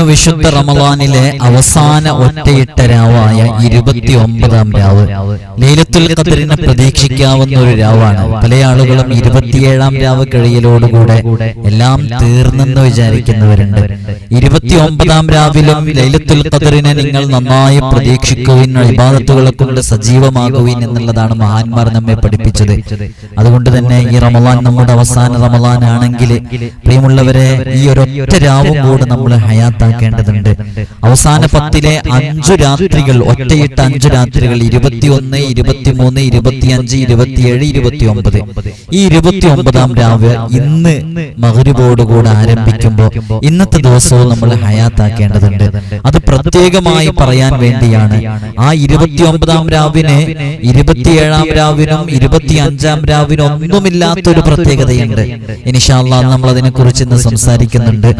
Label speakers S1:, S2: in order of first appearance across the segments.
S1: ഇന്ന് വിശുദ്ധ റമദാനിലെ അവസാന ഒറ്റയിട്ട രാവായ ഇരുപത്തി ഒമ്പതാം രാവ്. ലൈലത്തുൽ ഖദറിനെ പ്രതീക്ഷിക്കാവുന്ന ഒരു രാവാണ്. പല ആളുകളും ഇരുപത്തിയേഴാം രാവ് കഴിയലോടുകൂടെ എല്ലാം തീർന്നെന്ന് വിചാരിക്കുന്നവരുണ്ട്. ഇരുപത്തി ഒമ്പതാം രാവിലും ലൈലത്തുൽ ഖദറിനെ നിങ്ങൾ നന്നായി പ്രതീക്ഷിക്കുവിൻ ഇബാദത്തുകളെ കൊണ്ട് സജീവമാകുവിൻ എന്നുള്ളതാണ് മഹാന്മാർ നമ്മെ പഠിപ്പിച്ചത്. അതുകൊണ്ട് തന്നെ ഈ റമദാൻ നമ്മുടെ അവസാന റമദാൻ ആണെങ്കിൽ പ്രിയമുള്ളവരെ ഈ ഒരൊറ്റ രാവും കൂടെ നമ്മൾ ഹയാത്താക്കേണ്ടതുണ്ട് അവസാന പത്തിലെ അഞ്ചു രാത്രികൾ ഒറ്റയിട്ട് അഞ്ചു രാത്രികൾ ഇരുപത്തിയൊന്ന് ഇരുപത്തിമൂന്ന് ഇരുപത്തിയഞ്ച് ഇരുപത്തിയേഴ് ഇരുപത്തി ഒമ്പത് ഈ ഇരുപത്തി ഒമ്പതാം രാവ് ഇന്ന് മകരുവോടുകൂടെ ആരംഭിക്കുമ്പോൾ ഇന്നത്തെ ദിവസവും നമ്മൾ ഹയാത്താക്കേണ്ടതുണ്ട്. അത് പ്രത്യേകമായി പറയാൻ വേണ്ടിയാണ്. ആ ഇരുപത്തി ഒമ്പതാം രാവിന് ഇരുപത്തിയേഴാം രാവിനും ഇരുപത്തി അഞ്ചാം രാവിനും ഒന്നുമില്ലാത്തൊരു പ്രത്യേകതയുണ്ട്. ഇനിഷാല്ലാ നമ്മൾ അതിനെ കുറിച്ച് ഇന്ന് സംസാരിക്കുന്നുണ്ട്.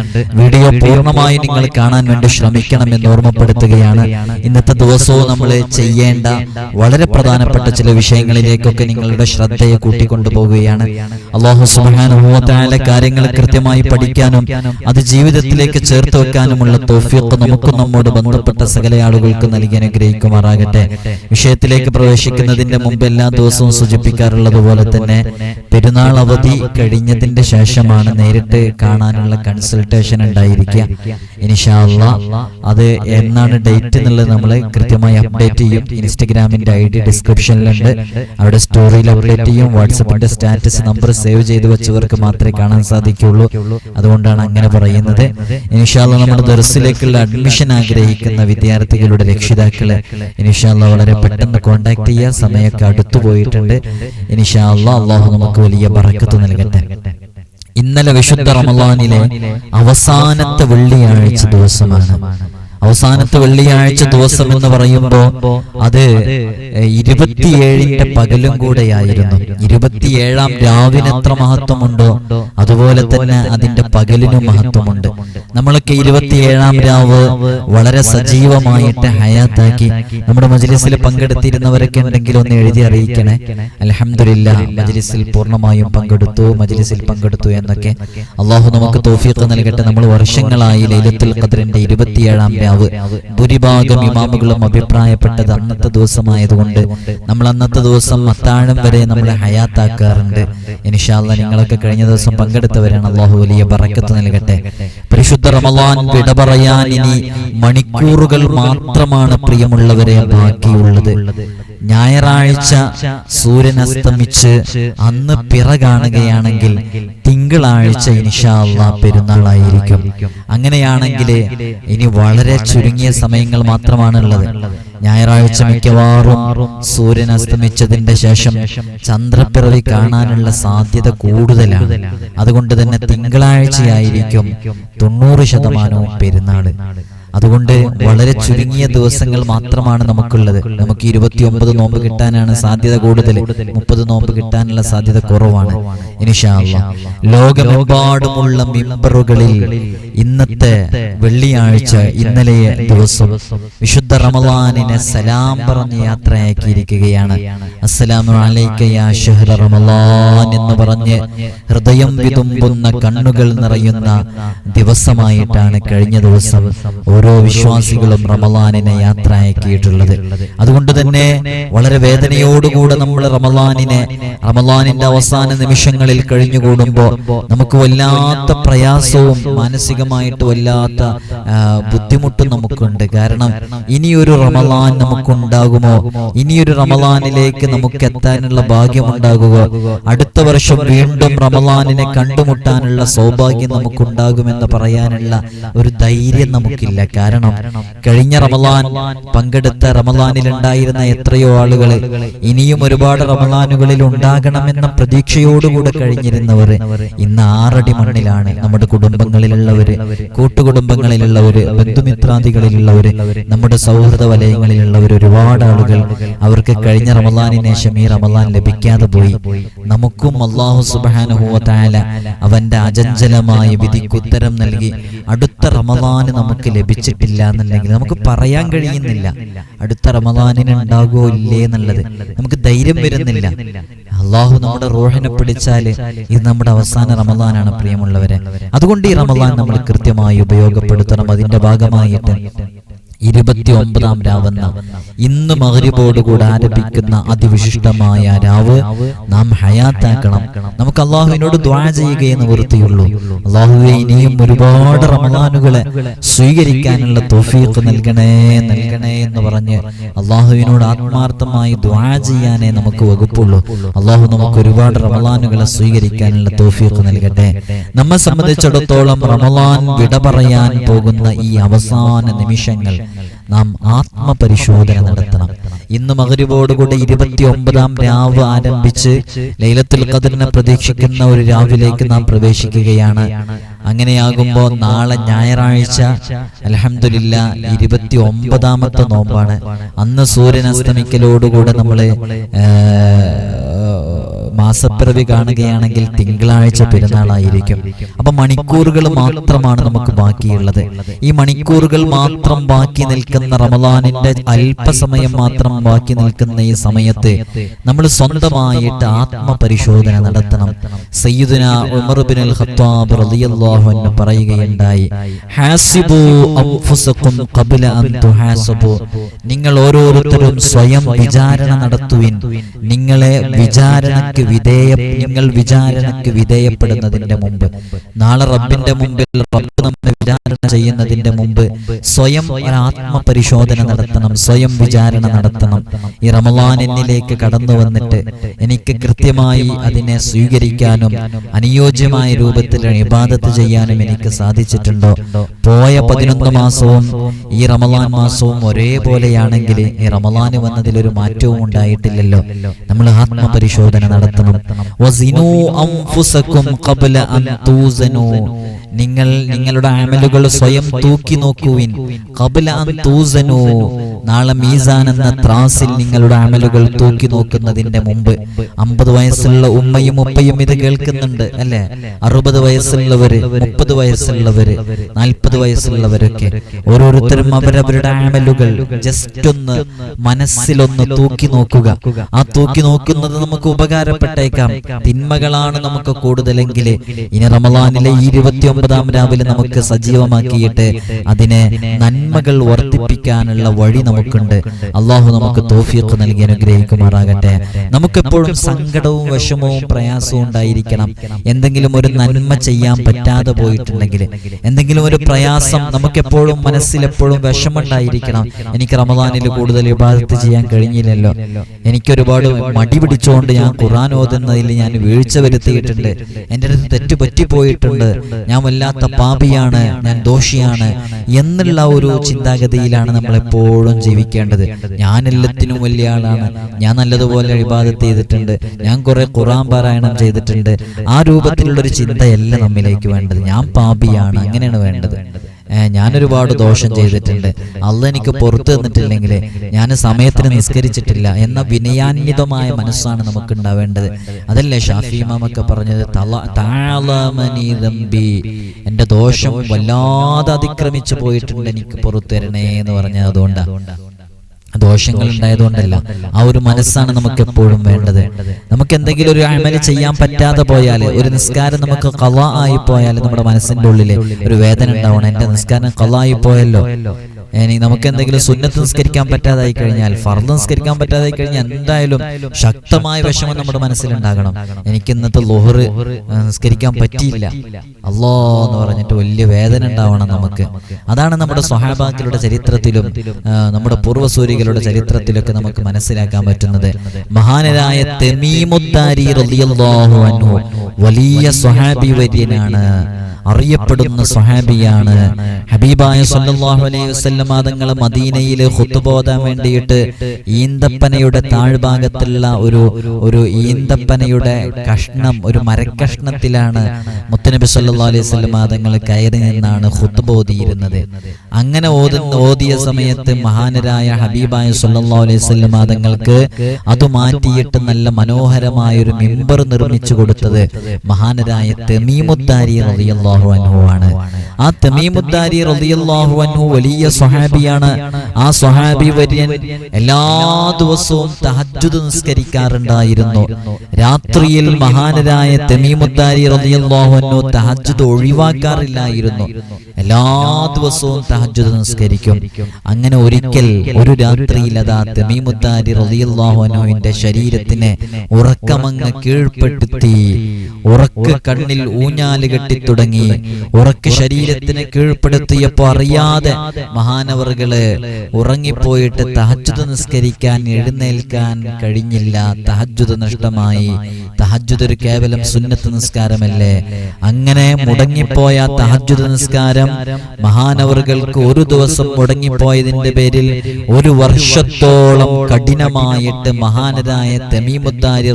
S1: വീഡിയോ പൂർണമായി നിങ്ങൾ കാണാൻ വേണ്ടി ശ്രമിക്കണം എന്ന് ഓർമ്മപ്പെടുത്തുകയാണ്. ഇന്നത്തെ ദിവസവും നമ്മൾ ചെയ്യേണ്ട വളരെ പ്രധാനപ്പെട്ട ചില വിഷയങ്ങളിലേക്കൊക്കെ നിങ്ങളുടെ ശ്രദ്ധയെ കൂട്ടിക്കൊണ്ടുപോവുകയാണ്. അള്ളാഹു സുബാനുഭവത്തായ കാര്യങ്ങൾ കൃത്യമായി പഠിക്കാനും അത് ജീവിതത്തിലേക്ക് ചേർത്ത് വെക്കാനുമുള്ള തോഫിയൊക്കെ നമുക്ക് നമ്മോട് ബന്ധപ്പെട്ട സകല ആളുകൾക്ക് നൽകി അനുഗ്രഹിക്കുമാറാകട്ടെ. വിഷയത്തിലേക്ക് പ്രവേശിക്കുന്നതിന്റെ മുമ്പ് എല്ലാ ദിവസവും സൂചിപ്പിക്കാറുള്ളത് പോലെ തന്നെ പെരുന്നാൾ അവധി കഴിഞ്ഞതിന്റെ ശേഷമാണ് നേരിട്ട് കാണാനുള്ള കൺസൾട്ടേഷൻ ഉണ്ടായിരിക്കുക. ഇനിഷാല്ല അത് എന്നാണ് ഡേറ്റ് എന്നുള്ളത് നമ്മൾ കൃത്യമായി അപ്ഡേറ്റ് ചെയ്യും. ഇൻസ്റ്റഗ്രാമിന്റെ ഐ ഡി ഡിസ്ക്രിപ്ഷനിലുണ്ട് അവിടെ സ്റ്റോറിയിൽ അപ്ഡേറ്റ് ചെയ്യും. വാട്സപ്പിന്റെ സ്റ്റാറ്റസ് നമ്പർ സേവ് ചെയ്ത് വെച്ചവർക്ക് മാത്രമേ കാണാൻ സാധിക്കുള്ളൂ. അതുകൊണ്ടാണ് അങ്ങനെ പറയുന്നത്. ഇൻഷാല്ല നമ്മുടെ ദർസിലേക്കുള്ള അഡ്മിഷൻ ആഗ്രഹിക്കുന്ന വിദ്യാർത്ഥികളുടെ രക്ഷിതാക്കളെ ഇൻഷാല്ല വളരെ പെട്ടെന്ന് കോൺടാക്ട് ചെയ്യുക സമയമൊക്കെ അടുത്തു പോയിട്ടുണ്ട്. ഇനിഷാല്ല അള്ളാഹു നമുക്ക് വലിയ ബറക്കത്ത് നൽകട്ടെ. ഇന്നലെ വിശുദ്ധ റമലാനിലെ അവസാനത്തെ വെള്ളിയാഴ്ച ദിവസമാണ്. അവസാനത്തെ വെള്ളിയാഴ്ച ദിവസം എന്ന് പറയുമ്പോ അത് ഇരുപത്തിയേഴിന്റെ പകലും കൂടെയായിരുന്നു. ഇരുപത്തിയേഴാം രാവിന് എത്ര മഹത്വമുണ്ടോ? അതുപോലെ തന്നെ അതിന്റെ പകലിനും മഹത്വമുണ്ട്. നമ്മളൊക്കെ ഇരുപത്തിയേഴാം രാവ് വളരെ സജീവമായിട്ട് ഹയാത്താക്കി നമ്മുടെ മജ്ലിസിൽ പങ്കെടുത്തിരുന്നവരൊക്കെ ഉണ്ടെങ്കിൽ ഒന്ന് എഴുതി അറിയിക്കണേ. അലഹമില്ല മജ്ലിസിൽ പൂർണമായും പങ്കെടുത്തു മജ്ലിസിൽ പങ്കെടുത്തു എന്നൊക്കെ. അള്ളാഹു നമുക്ക് തോഫിയൊക്കെ നൽകട്ടെ. നമ്മൾ വർഷങ്ങളായി ലൈലത്തുൽ ഖദറിന്റെ ഇരുപത്തിയേഴാം രാവ് ഭൂരിഭാഗം ഇമാമുകളും അഭിപ്രായപ്പെട്ടത് അന്നത്തെ ദിവസമായതുകൊണ്ട് നമ്മൾ അന്നത്തെ ദിവസം അത്താഴം വരെ നമ്മൾ ഹയാത്താക്കാറുണ്ട്. ഇനിഷാല്ല നിങ്ങളൊക്കെ കഴിഞ്ഞ ദിവസം പങ്കെടുത്തവരാണ്. അള്ളാഹു വലിയ പറക്കത്ത് നൽകട്ടെ. പരിശുദ്ധ റമലാൻ വിട പറയാൻ ഇനി മണിക്കൂറുകൾ മാത്രമാണ് പ്രിയമുള്ളവരെ ബാക്കിയുള്ളത്. ഞായറാഴ്ച സൂര്യൻ അസ്തമിച്ച് അന്ന് പിറ കാണുകയാണെങ്കിൽ തിങ്കളാഴ്ച ഇനിഷാള്ള പെരുന്നാളായിരിക്കും. അങ്ങനെയാണെങ്കിൽ ഇനി വളരെ ചുരുങ്ങിയ സമയങ്ങൾ മാത്രമാണുള്ളത്. ഞായറാഴ്ച മിക്കവാറും സൂര്യൻ അസ്തമിച്ചതിന്റെ ശേഷം ചന്ദ്രപ്പിറവി കാണാനുള്ള സാധ്യത കൂടുതലാണ്. അതുകൊണ്ട് തന്നെ തിങ്കളാഴ്ചയായിരിക്കും തൊണ്ണൂറ് ശതമാനവും പെരുന്നാൾ. അതുകൊണ്ട് വളരെ ചുരുങ്ങിയ ദിവസങ്ങൾ മാത്രമാണ് നമുക്കുള്ളത്. നമുക്ക് ഇരുപത്തിയൊമ്പത് നോമ്പ് കിട്ടാനാണ് സാധ്യത കൂടുതൽ. മുപ്പത് നോമ്പ് കിട്ടാനുള്ള സാധ്യത കുറവാണ്. ഇനിഷാല്ല ലോകമെമ്പാടുമുള്ള മെമ്പറുകളിൽ ഇന്നത്തെ വെള്ളിയാഴ്ച ഇന്നലെ ദിവസം വിശുദ്ധ റമലാനിനെ സലാം പറഞ്ഞ് യാത്രയാക്കിയിരിക്കുകയാണ്. അസ്സലാമു യാ ഷഹ്റ റമലാൻ എന്ന് പറഞ്ഞ് ഹൃദയം വിതുമ്പുന്ന കണ്ണുകൾ നിറയുന്ന ദിവസമായിട്ടാണ് കഴിഞ്ഞ ദിവസം ഓരോ വിശ്വാസികളും റമലാനിനെ യാത്രയാക്കിയിട്ടുള്ളത്. അതുകൊണ്ട് തന്നെ വളരെ വേദനയോടുകൂടെ നമ്മൾ റമലാനിനെ റമലാനിന്റെ അവസാന നിമിഷങ്ങളിൽ കഴിഞ്ഞുകൂടുമ്പോൾ നമുക്ക് വല്ലാത്ത പ്രയാസവും മാനസികമായിട്ട് വല്ലാത്ത ബുദ്ധിമുട്ടും നമുക്കുണ്ട്. കാരണം ഇനിയൊരു റമലാൻ നമുക്കുണ്ടാകുമോ? ഇനിയൊരു റമലാനിലേക്ക് നമുക്ക് എത്താനുള്ള ഭാഗ്യം ഭാഗ്യമുണ്ടാകുക അടുത്ത വർഷം വീണ്ടും റമലാനിനെ കണ്ടുമുട്ടാനുള്ള സൗഭാഗ്യം നമുക്കുണ്ടാകുമെന്ന് പറയാനുള്ള ഒരു ധൈര്യം നമുക്കില്ല. കാരണം കഴിഞ്ഞ റമലാൻ പങ്കെടുത്ത റമലാനിൽ ഉണ്ടായിരുന്ന എത്രയോ ആളുകൾ ഇനിയും ഒരുപാട് റമലാനുകളിൽ ഉണ്ടാകണമെന്ന പ്രതീക്ഷയോടുകൂടെ കഴിഞ്ഞിരുന്നവർ ഇന്ന് ആറടി മണ്ണിലാണ് നമ്മുടെ കുടുംബങ്ങളിലുള്ളവര് കൂട്ടുകുടുംബങ്ങളിലുള്ളവര് ബന്ധുമിത്രാദികളിലുള്ളവര് നമ്മുടെ സൗഹൃദ വലയങ്ങളിലുള്ളവർ ഒരുപാട് ആളുകൾ അവർക്ക് കഴിഞ്ഞ റമലാനിന് ശേഷം ഈ റമലാൻ ലഭിക്കാതെ പോയി. നമുക്കും അള്ളാഹു സുബാനുഹുവല അവന്റെ അജഞ്ചലമായ വിധിക്കുത്തരം നൽകി അടുത്ത റമലാന് നമുക്ക് ലഭിച്ചിട്ടില്ല എന്നുണ്ടെങ്കിൽ നമുക്ക് പറയാൻ കഴിയുന്നില്ല. അടുത്ത റമദാനിന് ഉണ്ടാകുമോ ഇല്ലേ എന്നുള്ളത് നമുക്ക് ധൈര്യം വരുന്നില്ല. അള്ളാഹു നമ്മുടെ റോഹിനെ പിടിച്ചാൽ ഇത് നമ്മുടെ അവസാന റമദാനാണ് പ്രിയമുള്ളവരെ. അതുകൊണ്ട് ഈ റമദാൻ നമ്മൾ കൃത്യമായി ഉപയോഗപ്പെടുത്തണം. അതിന്റെ ഭാഗമായിട്ട് ഇരുപത്തി ഒമ്പതാം രാവെന്ന. ഇന്ന് മകരിബോടുകൂടെ ആരംഭിക്കുന്ന അതിവിശിഷ്ടമായ രാവ് നാം ഹയാത്താക്കണം. നമുക്ക് അള്ളാഹുവിനോട് ദ്വാ എന്ന് വൃത്തിയുള്ളൂ അള്ളാഹുവെ ഇനിയും ഒരുപാട് റമദാനുകളെ സ്വീകരിക്കാനുള്ള തോഫീക്ക് നൽകണേ നൽകണേ എന്ന് പറഞ്ഞ് അള്ളാഹുവിനോട് ആത്മാർത്ഥമായി ദ്വാ ചെയ്യാനേ നമുക്ക് വകുപ്പുള്ളൂ. അള്ളാഹു നമുക്ക് ഒരുപാട് റമദാനുകളെ സ്വീകരിക്കാനുള്ള തോഫീക്ക് നൽകട്ടെ. നമ്മെ സംബന്ധിച്ചിടത്തോളം റമദാൻ വിട പറയാൻ പോകുന്ന ഈ അവസാന നിമിഷങ്ങൾ നാം ആത്മപരിശോധന നടത്തണം. ഇന്ന് മകരുവോടുകൂടെ ഇരുപത്തി ഒമ്പതാം രാവ് ആരംഭിച്ച് ലൈലത്തുൽ കതിരിനെ പ്രതീക്ഷിക്കുന്ന ഒരു രാവിലേക്ക് നാം പ്രവേശിക്കുകയാണ്. അങ്ങനെയാകുമ്പോൾ നാളെ ഞായറാഴ്ച അലഹമില്ല ഇരുപത്തി ഒമ്പതാമത്തെ നോമ്പാണ്. അന്ന് സൂര്യൻ അസ്തമിക്കലോടുകൂടെ നമ്മൾ മാസപ്പിറവി കാണുകയാണെങ്കിൽ തിങ്കളാഴ്ച പെരുന്നാളായിരിക്കും. അപ്പൊ മണിക്കൂറുകൾ മാത്രമാണ് നമുക്ക് ബാക്കിയുള്ളത്. ഈ മണിക്കൂറുകൾ മാത്രം ബാക്കി നിൽക്കുന്ന റമദാനിന്റെ അല്പസമയം മാത്രം ബാക്കി നിൽക്കുന്ന ഈ സമയത്ത് നമ്മൾ സ്വന്തമായിട്ട് ആത്മപരിശോധന നടത്തണം. സയ്യിദുന ഉമർബിൻ ഖത്താബ് റളിയല്ലാഹു അൻഹു പറയുകയുണ്ടായി ഹാസിബു അൻ നിങ്ങൾ ഓരോരുത്തരും സ്വയം വിചാരണ നടത്തുവിൻ. നിങ്ങളെ വിചാരണയ്ക്ക് വിധേയ നിങ്ങൾ വിചാരണക്ക് വിധേയപ്പെടുന്നതിന്റെ മുമ്പ്. നാളെ റബ്ബിന്റെ മുമ്പിൽ റബ്ബ് നമ്മെ വിചാരണ ചെയ്യുന്നതിന്റെ മുമ്പ് സ്വയം ഒരു ആത്മപരിശോധന നടത്തണം സ്വയം വിചാരണ നടത്തണം. ഈ റമലാൻ എന്നിലേക്ക് കടന്നു വന്നിട്ട് എനിക്ക് കൃത്യമായി അതിനെ സ്വീകരിക്കാനും അനുയോജ്യമായ രൂപത്തിൽ ഇബാദത്ത് ചെയ്യാനും എനിക്ക് സാധിച്ചിട്ടുണ്ടോ? പോയ പതിനൊന്ന് മാസവും ഈ റമലാൻ മാസവും ഒരേപോലെയാണെങ്കിൽ ഈ റമലാന് വന്നതിൽ ഒരു മാറ്റവും ഉണ്ടായിട്ടില്ലല്ലോ. നമ്മൾ ആത്മപരിശോധന നടത്തണം. നിങ്ങൾ നിങ്ങളുടെ അമലുകൾ സ്വയം തൂക്കി നോക്കുവിൻ. തൂസനൂ. നാളെ മീസാൻ എന്ന ത്രാസിൽ നിങ്ങളുടെ അമലുകൾ തൂക്കി നോക്കുന്നതിന്റെ മുമ്പ് അമ്പത് വയസ്സുള്ള ഉമ്മയും ഉപ്പയും ഇത് കേൾക്കുന്നുണ്ട് അല്ലെ? അറുപത് വയസ്സുള്ളവര് മുപ്പത് വയസ്സുള്ളവര് നാൽപ്പത് വയസ്സുള്ളവരൊക്കെ. ഓരോരുത്തരും അവരവരുടെ അമലുകൾ ജസ്റ്റ് ഒന്ന് മനസ്സിലൊന്ന് തൂക്കി നോക്കുക. ആ തൂക്കി നോക്കുന്നത് നമുക്ക് ഉപകാരപ്പെട്ടേക്കാം. തിന്മകളാണ് നമുക്ക് കൂടുതലെങ്കിൽ ഇനി റമലാനിലെ ഇരുപത്തി ഒമ്പതാം രാവിലെ നമുക്ക് സജീവമാക്കിയിട്ട് അതിനെ നന്മകൾ വർദ്ധിപ്പിക്കാനുള്ള വഴി നമുക്കുണ്ട്. അള്ളാഹു നമുക്ക് തോഫിയൊക്കെ നൽകി അനുഗ്രഹിക്കുമാറാകട്ടെ. നമുക്കെപ്പോഴും സങ്കടവും വിഷമവും പ്രയാസവും ഉണ്ടായിരിക്കണം. എന്തെങ്കിലും ഒരു നന്മ ചെയ്യാൻ പറ്റാതെ പോയിട്ടുണ്ടെങ്കിൽ എന്തെങ്കിലും ഒരു പ്രയാസം നമുക്കെപ്പോഴും മനസ്സിലെപ്പോഴും വിഷമുണ്ടായിരിക്കണം എനിക്ക് റമദാനിൽ കൂടുതൽ വിഭാഗത്ത് ചെയ്യാൻ കഴിഞ്ഞില്ലല്ലോ. എനിക്ക് ഒരുപാട് മടി പിടിച്ചുകൊണ്ട് ഞാൻ ഖുറാൻ ഓതുന്നതിൽ ഞാൻ വീഴ്ച വരുത്തിയിട്ടുണ്ട്. എന്റെ അടുത്ത് തെറ്റ് പറ്റിപ്പോയിട്ടുണ്ട്. ഞാൻ വല്ലാത്ത പാപിയാണ് ഞാൻ ദോഷിയാണ് എന്നുള്ള ഒരു ചിന്താഗതിയിലാണ് നമ്മൾ എപ്പോഴും ജീവിക്കേണ്ടത്. ഞാൻ എല്ലാത്തിനും വലിയ ആളാണ്. ഞാൻ നല്ലതുപോലെ ഇബാദത്ത് ചെയ്തിട്ടുണ്ട്. ഞാൻ കുറെ ഖുറാൻ പാരായണം ചെയ്തിട്ടുണ്ട്. ആ രൂപത്തിലുള്ള ഒരു ചിന്തയല്ല നമ്മിലേക്ക് വേണ്ടത്. ഞാൻ പാപിയാണ്. അങ്ങനെയാണ് വേണ്ടത്. ഏ, ഞാനൊരുപാട് ദോഷം ചെയ്തിട്ടുണ്ട്. അല്ല എനിക്ക് പുറത്തു തന്നിട്ടില്ലെങ്കിൽ ഞാൻ സമയത്തിന് നിസ്കരിച്ചിട്ടില്ല. എന്ന വിനയാന്വിതമായ മനസ്സാണ് നമുക്ക് ഉണ്ടാവേണ്ടത് അതല്ലേ ഷാഫി ഇമാമൊക്കെ പറഞ്ഞത്? തള- താളമനി ദമ്പി. എന്റെ ദോഷം വല്ലാതെ അതിക്രമിച്ചു പോയിട്ടുണ്ട് എനിക്ക് പുറത്തു തരണേ എന്ന് പറഞ്ഞത് അതുകൊണ്ടാണ് ദോഷങ്ങൾ ഉണ്ടായതുകൊണ്ടല്ല ആ ഒരു മനസ്സാണ് നമുക്ക് എപ്പോഴും വേണ്ടത്. നമുക്ക് എന്തെങ്കിലും ഒരു അമൽ ചെയ്യാൻ പറ്റാതെ പോയാൽ ഒരു നിസ്കാരം നമുക്ക് കല ആയി പോയാൽ നമ്മുടെ മനസ്സിന്റെ ഉള്ളിൽ ഒരു വേദന ഉണ്ടാവണം. എന്റെ നിസ്കാരം കല ആയി പോയല്ലോ. ഇനി നമുക്ക് എന്തെങ്കിലും സുന്നത്ത് നിസ്കരിക്കാൻ പറ്റാതായി കഴിഞ്ഞാൽ ഫർദ് നിസ്കരിക്കാൻ പറ്റാതായി കഴിഞ്ഞാൽ എന്തായാലും ശക്തമായ വിഷമം നമ്മുടെ മനസ്സിലുണ്ടാകണം. എനിക്ക് ഇന്നത്തെ ലോഹറ് നിസ്കരിക്കാൻ പറ്റിയില്ല. അല്ലോ എന്ന് പറഞ്ഞിട്ട് വലിയ വേദന ഉണ്ടാവണം നമുക്ക്. അതാണ് നമ്മുടെ സ്വഹാബാക്കളുടെ ചരിത്രത്തിലും നമ്മുടെ പൂർവസൂരികളുടെ ചരിത്രത്തിലൊക്കെ നമുക്ക് മനസ്സിലാക്കാൻ പറ്റുന്നത്. മഹാനരായ അൻഹു വലിയ സ്വഹാബി വര്യനാണ്. അറിയപ്പെടുന്ന സ്വഹാബിയാണ്. ഹബീബായ സല്ലല്ലാഹു അലൈഹി വസല്ലം തങ്ങൾ മദീനയിൽ ഓതാൻ വേണ്ടിയിട്ട് ഈന്തപ്പനയുടെ താഴ്ഭാഗത്തുള്ള ഒരു ഒരു ഈന്തപ്പനയുടെ കഷ്ണം ഒരു മരക്കഷ്ണത്തിലാണ് മുത്തനബി സല്ലല്ലാഹു അലൈഹി കയറി നിന്നാണ് ഖുത്ബ ഓതിയിരുന്നത്. അങ്ങനെ ഓതിയ സമയത്ത് മഹാനരായ ഹബീബായ സല്ലല്ലാഹു അലൈഹി വസല്ലം തങ്ങൾക്ക് അത് മാറ്റിയിട്ട് നല്ല മനോഹരമായ ഒരു മിമ്പർ നിർമ്മിച്ചു കൊടുത്തത് മഹാനരായ തെമീമുദ്ദാരി റളിയല്ലാഹു അൻഹു ആണ്. ആ തെമീമുദ്ദാരി റളിയല്ലാഹു അൻഹു വലിയ സ്വഹാബിയാണ്. ആ സ്വഹാബി വര്യൻ എല്ലാ ദിവസവും തഹജുദ് നിസ്കരിക്കാറുണ്ടായിരുന്നു. രാത്രിയിൽ മഹാനരായ തമീമുദ്ദാരി റളിയല്ലാഹു അൻഹു തഹജ്ജുദ് ഒഴിവാക്കാറില്ലായിരുന്നു. എല്ലാ ദിവസവും തഹജ്ജുദ് നിസ്കരിക്കും. അങ്ങനെ ഒരിക്കൽ ഒരു രാത്രിയിൽ അതാ തമീമുത്താരി റളിയല്ലാഹു അൻഹുവിന്റെ ശരീരത്തിനെ ഉറക്കമങ്ങ് കീഴ്പ്പെടുത്തി ഉറക്ക് കണ്ണിൽ ഊഞ്ഞാൽ കെട്ടി തുടങ്ങി ശരീരത്തിന് കീഴ്പ്പെടുത്തിയപ്പോ അറിയാതെ മഹാനവറുകൾ ഉറങ്ങിപ്പോയിട്ട് തഹജ്ജുദ് നിസ്കരിക്കാൻ എഴുന്നേൽക്കാൻ കഴിഞ്ഞില്ല. തഹജ്ജുദ് നഷ്ടമായി. തഹജുദ് ഒരു കേവലം സുന്നത്ത് നിസ്കാരമല്ലേ? അങ്ങനെ മുടങ്ങിപ്പോയ തഹജ്ജുദ് നിസ്കാരം മഹാനവറുകൾക്ക് ഒരു ദിവസം മുടങ്ങിപ്പോയതിന്റെ പേരിൽ ഒരു വർഷത്തോളം കഠിനമായിട്ട് മഹാനരായ തമീമുദ്ദാരി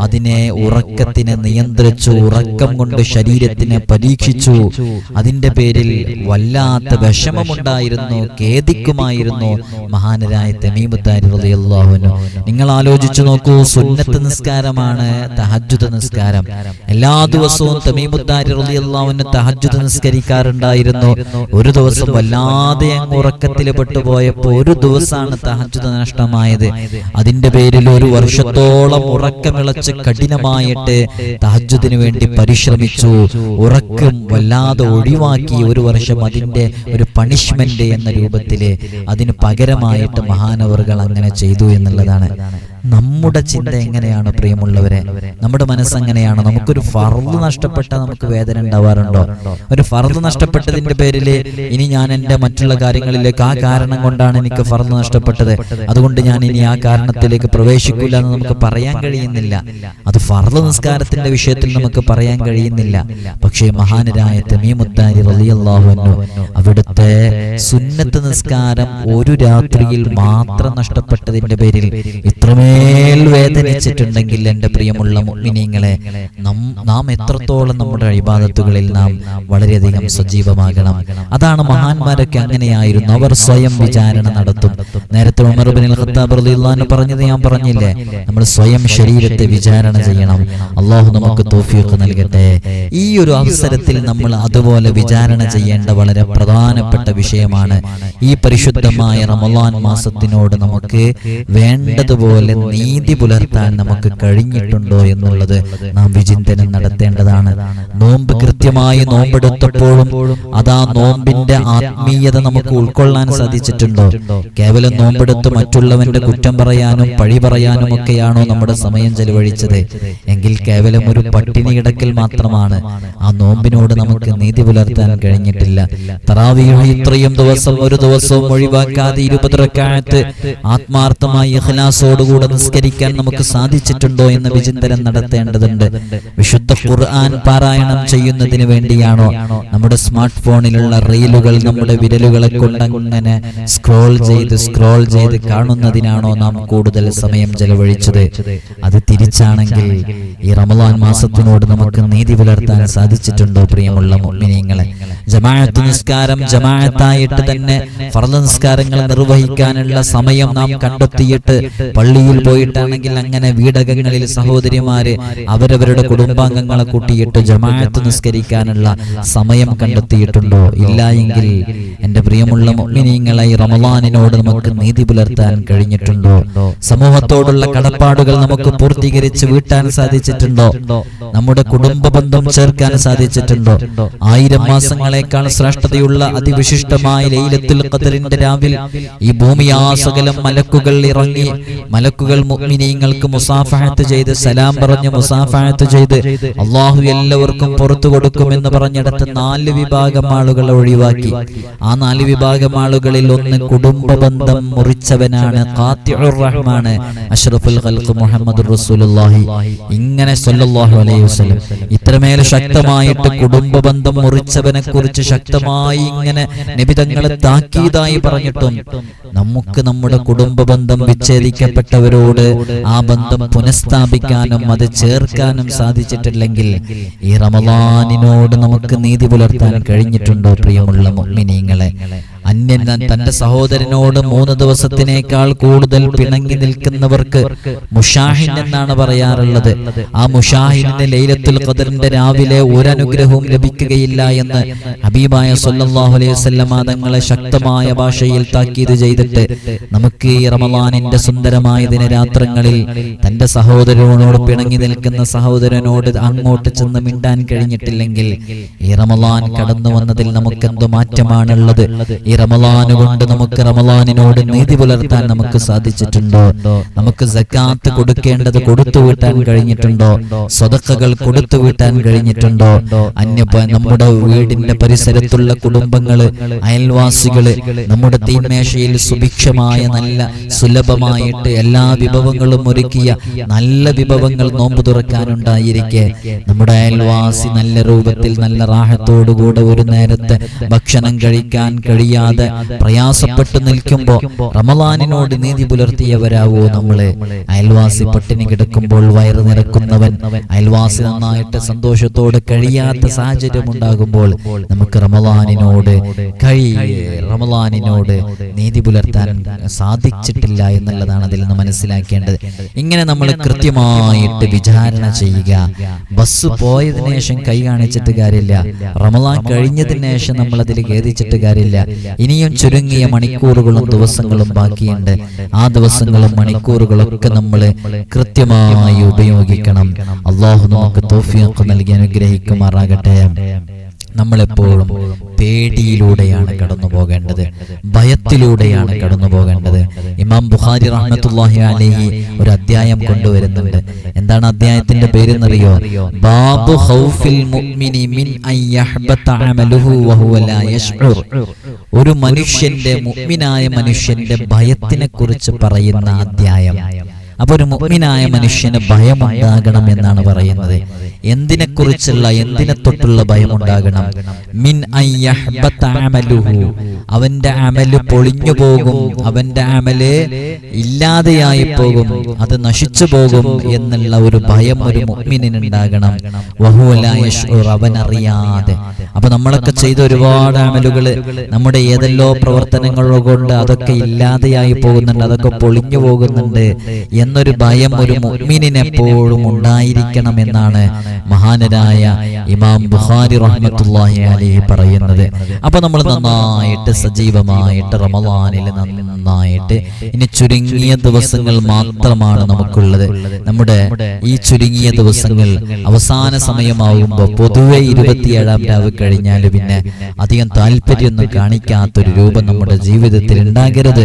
S1: അതിനെ ഉറക്കത്തിനെ നിയന്ത്രിച്ചു ഉറക്കം കൊണ്ട് ശരീരത്തിനെ പരീക്ഷിച്ചു. അതിന്റെ പേരിൽ വല്ലാത്ത വിഷമമുണ്ടായിരുന്നു ഖേദിക്കുമായിരുന്നു മഹാനരായ അൻഹു. നിങ്ങൾ ആലോചിച്ചു നോക്കൂ സുന്നത്ത് നിസ്കാരമാണ് തഹജുദ് നിസ്കാരം. എല്ലാ ദിവസവും അൻഹു തഹജ്ജുദ് നിസ്കരിക്കാറുണ്ടായിരുന്നു. ഒരു ദിവസം വല്ലാതെ അങ്ങ് ഉറക്കത്തിൽ പെട്ടുപോയപ്പോ ഒരു ദിവസമാണ് തഹജുദ് നഷ്ടമായത്. അതിന്റെ പേരിൽ ഒരു വർഷത്തോളം ഉറക്കമിളച്ച് കഠിനമായിട്ട് തഹജ്ജുദിന് വേണ്ടി പരിശ്രമിച്ചു. ഉറക്കം വല്ലാതെ ഒഴിവാക്കി ഒരു വർഷം അതിന്റെ ഒരു പണിഷ്മെന്റ് എന്ന രൂപത്തിൽ അതിന് പകരമായിട്ട് മഹാനവറുകൾ അങ്ങനെ ചെയ്തു എന്നുള്ളതാണ്. നമ്മുടെ ചിന്ത എങ്ങനെയാണ് പ്രിയമുള്ളവരെ? നമ്മുടെ മനസ്സ് എങ്ങനെയാണ്? നമുക്കൊരു ഫർദ് നഷ്ടപ്പെട്ടാൽ നമുക്ക് വേദന ഉണ്ടാവാറുണ്ടോ? ഒരു ഫർദ് നഷ്ടപ്പെട്ടതിന്റെ പേരിൽ ഇനി ഞാൻ എന്റെ മറ്റുള്ള കാര്യങ്ങളിലേക്ക് ആ കാരണം കൊണ്ടാണ് എനിക്ക് ഫർദ് നഷ്ടപ്പെട്ടത്. അതുകൊണ്ട് ഞാൻ ഇനി ആ കാരണത്തിലേക്ക് പ്രവേശിക്കില്ല എന്ന് നമുക്ക് പറയാൻ കഴിയുന്നില്ല. അത് ഫർദ് നിസ്കാരത്തിന്റെ വിഷയത്തിൽ നമുക്ക് പറയാൻ കഴിയുന്നില്ല. പക്ഷേ മഹാനരായ തമീമുദ്ദാരി അവിടുത്തെ സുന്നത്ത് നിസ്കാരം ഒരു രാത്രിയിൽ മാത്രം നഷ്ടപ്പെട്ടതിന്റെ പേരിൽ ഇത്രമേൽ വേദനിച്ചിട്ടുണ്ടെങ്കിൽ എന്റെ പ്രിയമുള്ള മുഅ്മിനീങ്ങളെ നാം എത്രത്തോളം നമ്മുടെ ഇബാദത്തുകളിൽ നാം വളരെയധികം സജീവമാകണം. അതാണ് മഹാന്മാരൊക്കെ അങ്ങനെയായിരുന്നു. അവർ സ്വയം വിചാരണ നടത്തും. നേരത്തെ ഉമർ ബിൻ ഖത്താബ് റളിയല്ലാഹു പറഞ്ഞത് ഞാൻ പറഞ്ഞില്ലേ? നമ്മൾ സ്വയം ശരീരത്തെ വിചാരണ ചെയ്യണം. അള്ളാഹു നമുക്ക് തോഫിയൊക്കെ നൽകട്ടെ. ഈ ഒരു അവസരത്തിൽ നമ്മൾ അതുപോലെ വിചാരണ ചെയ്യേണ്ട വളരെ പ്രധാനപ്പെട്ട വിഷയമാണ് ഈ പരിശുദ്ധമായ റമലാൻ മാസത്തിനോട് നമുക്ക് വേണ്ടതുപോലെ നീതി പുലർത്താൻ നമുക്ക് കഴിഞ്ഞിട്ടുണ്ടോ എന്നുള്ളത് നാം വിചിന്തനം നടത്തേണ്ടതാണ്. നോമ്പ് കൃത്യമായി നോമ്പെടുത്തപ്പോഴും അതാ നോമ്പിന്റെ ആത്മീയത നമുക്ക് ഉൾക്കൊള്ളാൻ സാധിച്ചിട്ടുണ്ടോ? കേവലം നോമ്പെടുത്ത് മറ്റുള്ളവന്റെ കുറ്റം പറയാനും പഴി പറയാനും ഒക്കെയാണോ നമ്മുടെ സമയം ചെലവഴിച്ചത്. എങ്കിൽ കേവലം ഒരു പട്ടിണി കിടക്കൽ മാത്രമാണ്. ആ നോമ്പിനോട് നമുക്ക് നീതി പുലർത്താൻ കഴിഞ്ഞിട്ടില്ല. തറാവിയുടെ ഇത്രയും ദിവസം ഒരു ദിവസവും ഒഴിവാക്കാതെ ഇരുപത് റക്കായത്ത് ആത്മാർത്ഥമായി ഇഖ്ലാസോടുകൂടെ നിസ്കരിക്കാൻ നമുക്ക് സാധിച്ചിട്ടുണ്ടോ എന്ന് വിചിന്തനം നടത്തേണ്ടതുണ്ട്. വിശുദ്ധ ഖുർആൻ പാരായണം ചെയ്യുന്നതിന് വേണ്ടിയാണോ? നമ്മുടെ സ്മാർട്ട് ഫോണിലുള്ള റീലുകൾ നമ്മുടെ വിരലുകളെ കൊണ്ട് അങ്ങനെ സ്ക്രോൾ ചെയ്ത് സ്ക്രോൾ ചെയ്ത് കാണുന്നതിനാണോ നാം കൂടുതൽ സമയം ചെലവഴിച്ചത്? അത് തിരിച്ചാണെങ്കിൽ ഈ റമദാൻ മാസത്തിനോട് നമുക്ക് നീതി പുലർത്താൻ സാധിച്ചിട്ടുണ്ടോ പ്രിയമുള്ള മുഅ്മിനീങ്ങളെ? ജമാഅത്ത് നിസ്കാരം ജമാഅത്തായിട്ട് തന്നെ ഫർദ് നിസ്കാരങ്ങൾ നിർവഹിക്കാനുള്ള സമയം നാം കണ്ടെത്തിയിട്ട് പള്ളിയിൽ പോയിട്ടാണെങ്കിൽ അങ്ങനെ വീടകങ്ങളിൽ സഹോദരിമാര് അവരവരുടെ കുടുംബാംഗങ്ങളെ കൂട്ടിയിട്ട് ജമാഅത്ത് നിസ്കരിക്കാനുള്ള സമയം കണ്ടെത്തിയിട്ടുണ്ടോ? ഇല്ല എങ്കിൽ എന്റെ പ്രിയമുള്ള മുഅ്മിനീങ്ങളെ റമലാനിനോട് നമുക്ക് നീതി പുലർത്താൻ കഴിഞ്ഞിട്ടുണ്ടോ? സമൂഹത്തോടുള്ള കടപ്പാടുകൾ നമുക്ക് പൂർത്തീകരിച്ച് വീട്ടാൻ സാധിച്ചിട്ടുണ്ടോ? നമ്മുടെ കുടുംബ ബന്ധം ചേർക്കാൻ സാധിച്ചിട്ടുണ്ടോ? ആയിരം മാസങ്ങളെക്കാൾ ശ്രേഷ്ഠതയുള്ള അതിവിശിഷ്ടമായ ലൈലത്തിൽ ഖദറിന്റെ രാവിൽ ഈ ഭൂമി ആ സകലം മലക്കുകൾ ഇറങ്ങി മലക്കുകൾ മുഅ്മിനീങ്ങൾക്ക് മുസാഫഹത്ത് ചെയ്ത് സലാം പറഞ്ഞ് മുസാഫഹത്ത് ചെയ്ത് അള്ളാഹു എല്ലാവർക്കും പുറത്തു കൊടുക്കുമെന്ന് പറഞ്ഞിടത്ത് നാല് വിഭാഗം ആളുകളെ ഒഴിവാക്കി. ആ നാല് വിഭാഗം ആളുകളിൽ ഒന്ന് കുടുംബ ബന്ധം മുറിച്ചവനാണ് റഹ്മാണ് അഷ്റഫുൽ ഖൽഖ് മുഹമ്മദ് റസൂലുള്ളാഹി. ഇങ്ങനെ സല്ലല്ലാഹു അലൈഹി വസല്ലം. ഇത്രമേൽ ശക്തമായിട്ട് കുടുംബ ബന്ധം മുറിച്ചവനെ കുറിച്ച് ശക്തമായി ഇങ്ങനെ നബിതങ്ങളെ താക്കീതായി പറഞ്ഞിട്ടും നമുക്ക് നമ്മുടെ കുടുംബ ബന്ധം വിച്ഛേദിക്കപ്പെട്ടവരോട് ആ ബന്ധം പുനഃസ്ഥാപിക്കാനും അത് ചേർക്കാനും സാധിച്ചിട്ടില്ലെങ്കിൽ ഈ റമദാനിനോട് നമുക്ക് നീതി പുലർത്താൻ കഴിഞ്ഞിട്ടുണ്ടോ പ്രിയമുള്ള മുഅ്മിനീങ്ങളെ? അന്യൻ തന്റെ സഹോദരനോട് മൂന്ന് ദിവസത്തിനേക്കാൾ കൂടുതൽ പിണങ്ങി നിൽക്കുന്നവർക്ക് മുഷാഹിൻ എന്നാണ് പറയാറുള്ളത്. ആ മുഷാഹിന് ലൈലത്തുൽ ഖദറിന്റെ രാവിലെ ഒരനുഗ്രഹവും ലഭിക്കുകയില്ല എന്ന് ഹബീബായ സല്ലല്ലാഹു അലൈഹി വസല്ലമ തങ്ങളെ ശക്തമായ ഭാഷയിൽ താക്കീത് ചെയ്തിട്ട് നമുക്ക് ഈ റമളാനിന്റെ സുന്ദരമായ ദിനരാത്രങ്ങളിൽ തന്റെ സഹോദരനോട് പിണങ്ങി നിൽക്കുന്ന സഹോദരനോട് അങ്ങോട്ട് ചെന്ന് മിണ്ടാൻ കഴിഞ്ഞിട്ടില്ലെങ്കിൽ ഈ റമളാൻ കടന്നു വന്നതിൽ നമുക്കെന്തു എന്ത് മാറ്റമാണുള്ളത്? ഈ റമളാന് കൊണ്ട് നമുക്ക് റമലാനിനോട് നീതി പുലർത്താൻ നമുക്ക് സാധിച്ചിട്ടുണ്ടോ? നമുക്ക് സക്കാത്ത് കൊടുക്കേണ്ടത് കൊടുത്തു വീട്ടാൻ കഴിഞ്ഞിട്ടുണ്ടോ? സ്വതക്കകൾ കൊടുത്തു വീട്ടാൻ കഴിഞ്ഞിട്ടുണ്ടോ? അന്യ നമ്മുടെ വീടിന്റെ പരിസരത്തുള്ള കുടുംബങ്ങൾ അയൽവാസികൾ നമ്മുടെ തീന്മേശയിൽ സുഭിക്ഷമായ നല്ല സുലഭമായിട്ട് എല്ലാ വിഭവങ്ങളും ഒരുക്കിയ നല്ല വിഭവങ്ങൾ നോമ്പ് തുറക്കാനുണ്ടായിരിക്കെ. നമ്മുടെ അയൽവാസി നല്ല രൂപത്തിൽ നല്ല റാഹത്തോടുകൂടെ ഒരു നേരത്തെ ഭക്ഷണം കഴിക്കാൻ കഴിയാതെ പ്രയാസപ്പെട്ടു നിൽക്കുമ്പോൾ റമലാനിനോട് നീതി പുലർത്തിയവരാവോ നമ്മളെ. അയൽവാസി പട്ടിണി കിടക്കുമ്പോൾ വയറ് നിറക്കുന്നവൻ. അയൽവാസി നന്നായിട്ട് സന്തോഷത്തോടെ കഴിയാത്ത സാഹചര്യം ഉണ്ടാകുമ്പോൾ നമുക്ക് റമലാനിനോട് കഴി റമലാനിനോട് നീതി പുലർത്താൻ സാധിച്ചിട്ടില്ല എന്നുള്ളതാണ് അതിൽ നിന്ന് മനസ്സിലാക്കേണ്ടത്. ഇങ്ങനെ നമ്മൾ കൃത്യമായിട്ട് വിചാരണ ചെയ്യുക. ബസ് പോയതിനു ശേഷം കൈ കാണിച്ചിട്ട് കാര്യമില്ല. റമലാൻ കഴിഞ്ഞതിനു ശേഷം നമ്മൾ അതിൽ ഖേദിച്ചിട്ട് കാര്യമില്ല. ഇനിയും ചുരുങ്ങിയ മണിക്കൂറുകളും ദിവസങ്ങളും ബാക്കിയുണ്ട്. ആ ദിവസങ്ങളും മണിക്കൂറുകളൊക്കെ നമ്മൾ കൃത്യമായി ഉപയോഗിക്കണം. അള്ളാഹു നമുക്ക് തോഫിയൊക്കെ നൽകി അനുഗ്രഹിക്കുമാറാകട്ടെ. നമ്മളെപ്പോഴും പേടിയിലൂടെയാണ് കടന്നു പോകേണ്ടത് ഭയത്തിലൂടെയാണ് കടന്നു പോകേണ്ടത് ഇമാം ബുഖാരി റഹ്മത്തുല്ലാഹി അലഹി ഒരു അധ്യായം കൊണ്ടുവരുന്നുണ്ട്. എന്താണ് അധ്യായത്തിന്റെ പേരെന്നറിയോ? ബാബു ഖൗഫിൽ മുഅ്മിനി മിൻ അമലുഹു വഹുവ ലാ യശ്ഉർ. ഒരു മനുഷ്യന്റെ മുഅ്മിനായ മനുഷ്യന്റെ ഭയത്തിനെ കുറിച്ച് പറയുന്ന അധ്യായം. അപ്പൊ ഒരു മുഅ്മിനായ മനുഷ്യന് ഭയമുണ്ടാകണം എന്നാണ് പറയുന്നത്. എന്തിനെ കുറിച്ചുള്ള എന്തിനെ തൊട്ടുള്ള ഭയമുണ്ടാകണം? മിൻ അവന്റെ അമൽ പൊളിഞ്ഞു പോകും. അവന്റെ അമൽ ഇല്ലാതെയായി പോകും. അത് നശിച്ചു പോകും എന്നുള്ള ഒരു ഭയം ഒരു മുഗ്മിനുണ്ടാകണം അവൻ അറിയാതെ അപ്പൊ നമ്മളൊക്കെ ചെയ്ത ഒരുപാട് അമലുകൾ നമ്മുടെ ഏതെല്ലോ പ്രവർത്തനങ്ങൾ കൊണ്ട് അതൊക്കെ ഇല്ലാതെയായി പോകുന്നുണ്ട്. അതൊക്കെ പൊളിഞ്ഞു പോകുന്നുണ്ട്. എന്നൊരു ഭയം ഒരു മുഅ്മിനെപ്പോഴും എപ്പോഴും ഉണ്ടായിരിക്കണം എന്നാണ് മഹാനരായ ഇമാം ബുഖാരി റഹ്മത്തുള്ളാഹി അലൈഹി പറയുന്നത്. അപ്പൊ നമ്മൾ നന്നായിട്ട് സജീവമായിട്ട് റമദാനിൽ നന്നായിട്ട് ഇനി ചുരുങ്ങിയ ദിവസങ്ങൾ മാത്രമാണ് നമുക്കുള്ളത്. നമ്മുടെ ഈ ചുരുങ്ങിയ ദിവസങ്ങൾ അവസാന സമയമാകുമ്പോൾ പൊതുവെ ഇരുപത്തിയേഴാം രാവ് കഴിഞ്ഞാൽ പിന്നെ അധികം താല്പര്യമൊന്നും കാണിക്കാത്തൊരു രൂപം നമ്മുടെ ജീവിതത്തിൽ ഉണ്ടാകരുത്.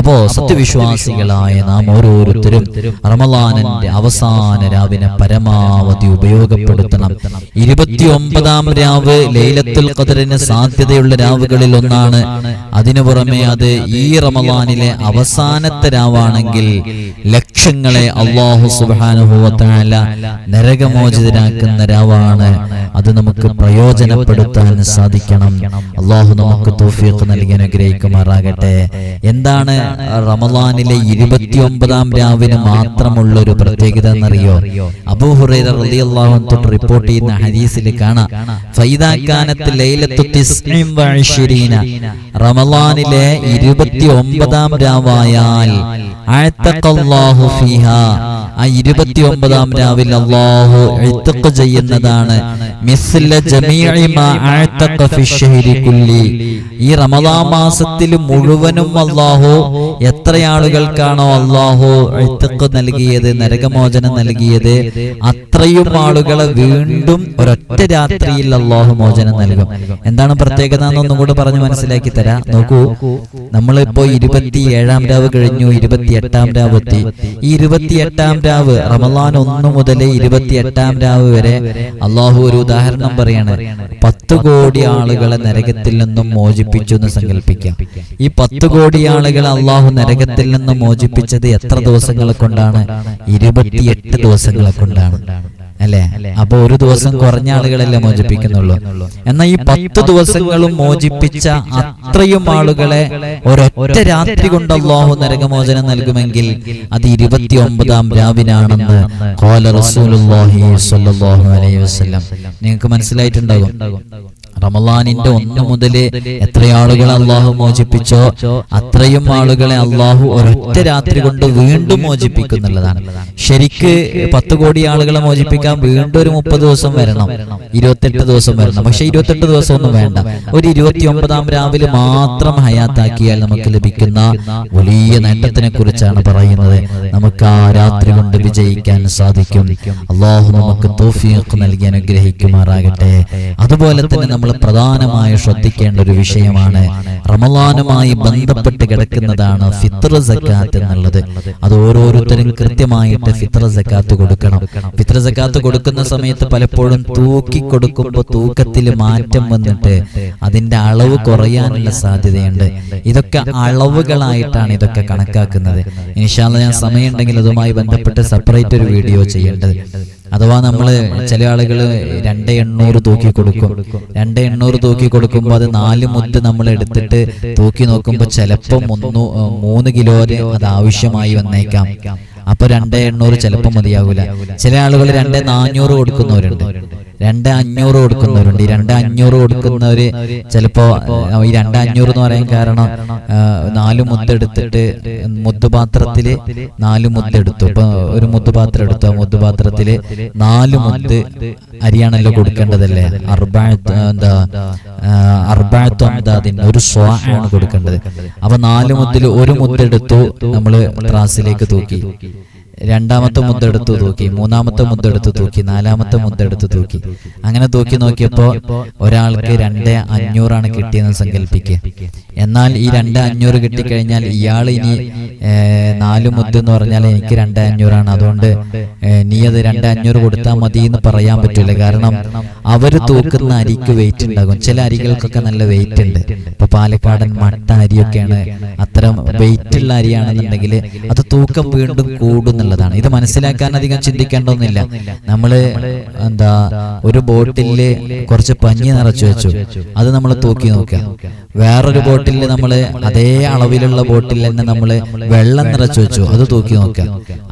S1: അപ്പോ സത്യവിശ്വാസികളായ നാം ഓരോരുത്തരും റമലാനന്റെ അവസാന രാവിനെ പരമാവധി ഉപയോഗപ്പെടുത്തണം. ഇരുപത്തിയൊമ്പതാം രാവ് ലൈലത്തുൽ ഖദറിന് സാധ്യതയുള്ള രാവുകളിൽ ഒന്നാണ്. അതിനു പുറമെ അത് ഈ റമലാനിലെ അവസാനത്തെ രാവാണെങ്കിൽ ലക്ഷങ്ങളെ അള്ളാഹു സുബാനുഭവത്താല നരകമോചിതരാക്കുന്ന രാവാണ്. അത് നമുക്ക് പ്രയോജനപ്പെടുത്താൻ സാധിക്കണം. അള്ളാഹു നമുക്ക് തോഫിയൊക്കെ നൽകി അനുഗ്രഹിക്കുമാറാകട്ടെ. എന്താണ് റമലാനിലെ ഇരുപത്തിയൊമ്പതാം രാവിന് മാത്രമുള്ള ഒരു പ്രത്യേകത എന്നറിയോ അബൂഹുറൈറ റളിയല്ലാഹു തൊട്ട് റിപ്പോർട്ട് ചെയ്യുന്ന ഹദീസിൽ കാണാം. ഫൈദാ കാനത്ത് ലൈലത്തു തിസ്ഇൻ വഇശ്രീന റമളാനിലെ 29 രാവായാൽ ആ ഇരുപത്തിയൊമ്പതാം രാവിൽ അള്ളാഹു എഴുത്തക്ക് ചെയ്യുന്നതാണ്. ഈ റമദാ മാസത്തിൽ മുഴുവനും അള്ളാഹു എത്ര ആളുകൾക്കാണോ അള്ളാഹു എഴുത്തക്ക് നൽകിയത് നരകമോചനം നൽകിയത്? അത്രയും ആളുകളെ വീണ്ടും ഒരൊറ്റ രാത്രിയിൽ അള്ളാഹു മോചനം നൽകും. എന്താണ് പ്രത്യേകത എന്നൊന്നും കൂടെ പറഞ്ഞു മനസ്സിലാക്കി തരാം. നോക്കൂ നമ്മളിപ്പോ ഇരുപത്തി ഏഴാം രാവ് കഴിഞ്ഞു ഇരുപത്തി എട്ടാം രാവ് എത്തി. ഈ ഇരുപത്തി എട്ടാം രാവ് റമലാൻ ഒന്ന് മുതൽ ഇരുപത്തി എട്ടാം രാവ് വരെ അള്ളാഹു ഒരു ഉദാഹരണം പറയാണ്. പത്ത് കോടി ആളുകളെ നരകത്തിൽ നിന്നും മോചിപ്പിച്ചു എന്ന് സങ്കല്പിക്കാം. ഈ പത്ത് കോടി ആളുകളെ അള്ളാഹു നരകത്തിൽ നിന്നും മോചിപ്പിച്ചത് എത്ര ദിവസങ്ങളെ കൊണ്ടാണ്? ഇരുപത്തിയെട്ട് ദിവസങ്ങളെ കൊണ്ടാണ്. അല്ലേ? അപ്പൊ ഒരു ദിവസം കുറഞ്ഞ ആളുകളല്ലേ മോചിപ്പിക്കുന്നുള്ളൂ. എന്നാൽ ഈ പത്ത് ദിവസങ്ങളും മോചിപ്പിച്ച അത്രയും ആളുകളെ ഒരൊറ്റ രാത്രി കൊണ്ട് അള്ളാഹു നരകമോചനം നൽകുമെങ്കിൽ അത് ഇരുപത്തി ഒമ്പതാം രാവിനാണെന്ന് റസൂലുള്ളാഹി സ്വല്ലല്ലാഹു അലൈഹി വസല്ലം. നിങ്ങൾക്ക് മനസ്സിലായിട്ടുണ്ടാകും. റമലാനിന്റെ ഒന്ന് മുതൽ എത്ര ആളുകളെ അള്ളാഹു മോചിപ്പിച്ചോ? അത്രയും ആളുകളെ അള്ളാഹു ഒരൊറ്റ രാത്രി കൊണ്ട് വീണ്ടും മോചിപ്പിക്കുന്നുള്ളതാണ് ശരിക്ക് പത്ത് കോടി ആളുകളെ മോചിപ്പിക്കാൻ വീണ്ടും ഒരു മുപ്പത് ദിവസം വരണം. ഇരുപത്തെട്ട് ദിവസം വരണം. പക്ഷെ ഇരുപത്തെട്ട് ദിവസം ഒന്നും വേണ്ട. ഒരു ഇരുപത്തി ഒമ്പതാം രാവിലെ മാത്രം ഹയാത്താക്കിയാൽ നമുക്ക് ലഭിക്കുന്ന വലിയ നേട്ടത്തിനെ കുറിച്ചാണ് പറയുന്നത്. നമുക്ക് ആ രാത്രി കൊണ്ട് വിജയിക്കാൻ സാധിക്കും. അള്ളാഹു നമുക്ക് തോഫിയൊക്കെ നൽകി അനുഗ്രഹിക്കുമാറാകട്ടെ. അതുപോലെ തന്നെ നമ്മൾ പ്രധാനമായി ശ്രദ്ധിക്കേണ്ട ഒരു വിഷയമാണ് റമദാനുമായി ബന്ധപ്പെട്ട് കിടക്കുന്നതാണ് ഫിത്ര സക്കാത്ത് എന്നുള്ളത്. അത് ഓരോരുത്തരും കൃത്യമായിട്ട് ഫിത്ര സക്കാത്ത് കൊടുക്കണം. ഫിത്ര സക്കാത്ത് കൊടുക്കുന്ന സമയത്ത് പലപ്പോഴും തൂക്കി കൊടുക്കുമ്പോൾ തൂക്കത്തിൽ മാറ്റം വന്നിട്ട് അതിന്റെ അളവ് കുറയാനുള്ള സാധ്യതയുണ്ട്. ഇതൊക്കെ അളവുകളായിട്ടാണ് ഇതൊക്കെ കണക്കാക്കുന്നത്. ഇനിഷാല ഞാൻ സമയമുണ്ടെങ്കിൽ അതുമായി ബന്ധപ്പെട്ട് സെപ്പറേറ്റ് ഒരു വീഡിയോ ചെയ്യേണ്ടത്. അഥവാ നമ്മൾ ചില ആളുകൾ രണ്ട് എണ്ണൂറ് തൂക്കി കൊടുക്കും. രണ്ട് എണ്ണൂറ് തൂക്കി കൊടുക്കുമ്പോൾ അത് നാല് മുത്ത് നമ്മൾ എടുത്തിട്ട് തൂക്കി നോക്കുമ്പോൾ ചിലപ്പോൾ മൂന്ന് മൂന്ന് കിലോന് അത് ആവശ്യമായി വന്നേക്കാം. അപ്പൊ രണ്ട് എണ്ണൂറ് ചിലപ്പോൾ മതിയാവില്ല ചില ആളുകൾ രണ്ട് നാനൂറ് കൊടുക്കുന്നവരുണ്ട്. രണ്ട് അഞ്ഞൂറ് കൊടുക്കുന്നവരുണ്ട്. ഈ രണ്ട് അഞ്ഞൂറ് കൊടുക്കുന്നവര് ചിലപ്പോ ഈ രണ്ട് അഞ്ഞൂറ് എന്ന് പറയാൻ കാരണം നാല് മുത്തെടുത്തിട്ട് മുത്തുപാത്രത്തിൽ നാല് മുത്തെടുത്തു ഇപ്പൊ ഒരു മുത്തുപാത്രം എടുത്തു. ആ മുത്തുപാത്രത്തിൽ നാല് മുത്ത് അരിയാണല്ലോ കൊടുക്കേണ്ടതല്ലേ? അർബാഴത്ത് എന്താ അർബാഴത്വം എന്താ അതിന്? ഒരു സ്വാ കൊടുക്കേണ്ടത്. അപ്പൊ നാല് മുത്തിൽ ഒരു മുത്തെടുത്തു നമ്മൾ ത്രാസിലേക്ക് തൂക്കി. രണ്ടാമത്തെ മുദ്ടെടുത്ത് തൂക്കി മൂന്നാമത്തെ മുദ്ടെടുത്ത് തൂക്കി നാലാമത്തെ മുദ്ടെടുത്ത് തൂക്കി. അങ്ങനെ തൂക്കി നോക്കിയപ്പോൾ ഒരാൾക്ക് രണ്ട് അഞ്ഞൂറാണ് കിട്ടിയെന്ന് സങ്കല്പിക്കുക എന്നാൽ ഈ രണ്ട് അഞ്ഞൂറ് കിട്ടിക്കഴിഞ്ഞാൽ ഇയാൾ ഇനി നാല് മുത്ത് എന്ന് പറഞ്ഞാൽ എനിക്ക് രണ്ട് അഞ്ഞൂറാണ്. അതുകൊണ്ട് നീ അത് രണ്ട് അഞ്ഞൂറ് കൊടുത്താൽ മതി എന്ന് പറയാൻ പറ്റില്ല കാരണം അവർ തൂക്കുന്ന അരിക്ക് വെയിറ്റ് ഉണ്ടാകും. ചില അരികൾക്കൊക്കെ നല്ല വെയിറ്റ് ഉണ്ട്. ഇപ്പൊ പാലക്കാടൻ മട്ട അരിയൊക്കെയാണ് അത്തരം വെയിറ്റ് ഉള്ള അരിയാണെന്നുണ്ടെങ്കിൽ അത് തൂക്കം വീണ്ടും കൂടുന്നുള്ളതാണ് ഇത് മനസ്സിലാക്കാൻ അധികം ചിന്തിക്കേണ്ടതൊന്നുമില്ല നമ്മൾ എന്താ ഒരു ബോട്ടിൽ കുറച്ച് പഞ്ഞി നിറച്ചു വെച്ചു. അത് നമ്മൾ തൂക്കി നോക്കുക. വേറൊരു ബോട്ടിൽ നമ്മൾ അതേ അളവിലുള്ള ബോട്ടിൽ തന്നെ നമ്മൾ വെള്ളം നിറച്ചു വെച്ചു. അത് തൂക്കി നോക്കാം.